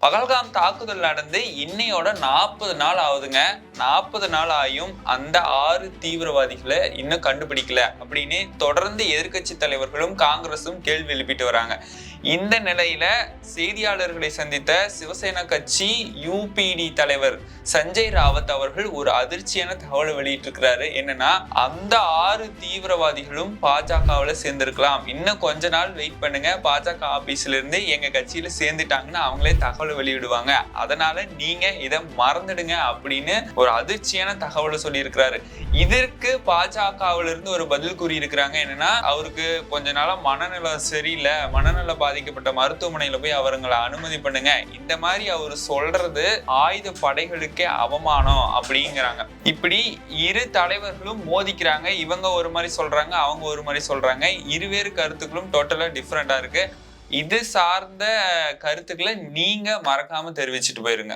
பகல்காம் தாக்குதல் நடந்து இன்னையோட நாற்பது நாள் ஆகுதுங்க. நாற்பது நாள் ஆயும் அந்த ஆறு தீவிரவாதிகளை இன்னும் கண்டுபிடிக்கல. அப்படின்னு தொடர்ந்து எதிர்க்கட்சி தலைவர்களும் காங்கிரஸும் கேள்வி எழுப்பிட்டு வராங்க. இந்த நிலையில செய்தியாளர்களை சந்தித்த சிவசேனா கட்சி யூபிடி தலைவர் சஞ்சய் ராவத் அவர்கள் ஒரு அதிர்ச்சியான தகவலை வெளியிட்டிருக்கிறாரு. என்னன்னா அந்த ஆறு தீவிரவாதிகளும் பாஜகவில் சேர்ந்திருக்கலாம். இன்னும் கொஞ்ச நாள் வெயிட் பண்ணுங்க. பாஜக ஆபீஸ்ல இருந்து எங்க கட்சியில சேர்ந்துட்டாங்கன்னு அவங்களே தகவல் வெளியிடுவாங்க. அதனால நீங்க இதை மறந்துடுங்க அப்படின்னு ஒரு அதிர்ச்சியான தகவலை சொல்லியிருக்கிறாரு. இதற்கு பாஜகவுல இருந்து ஒரு பதில் கூறி இருக்கிறாங்க என்னன்னா அவருக்கு கொஞ்ச நாளா மனநலம் சரியில்லை மனநல பாதிக்கப்பட்ட மருத்துவமனையில போய் அவருங்களை அனுமதி பண்ணுங்க. இந்த மாதிரி அவர் சொல்றது ஆயுத படைகளுக்கே அவமானம் அப்படிங்கிறாங்க. இப்படி இரு தலைவர்களும் மோதிக்கிறாங்க. இவங்க ஒரு மாதிரி சொல்றாங்க அவங்க ஒரு மாதிரி சொல்றாங்க. இருவேறு கருத்துக்களும் டோட்டலா டிஃப்ரெண்டா இருக்கு. இது சார்ந்த கருத்துக்களை நீங்க மறக்காம தெரிவிச்சுட்டு போயிருங்க.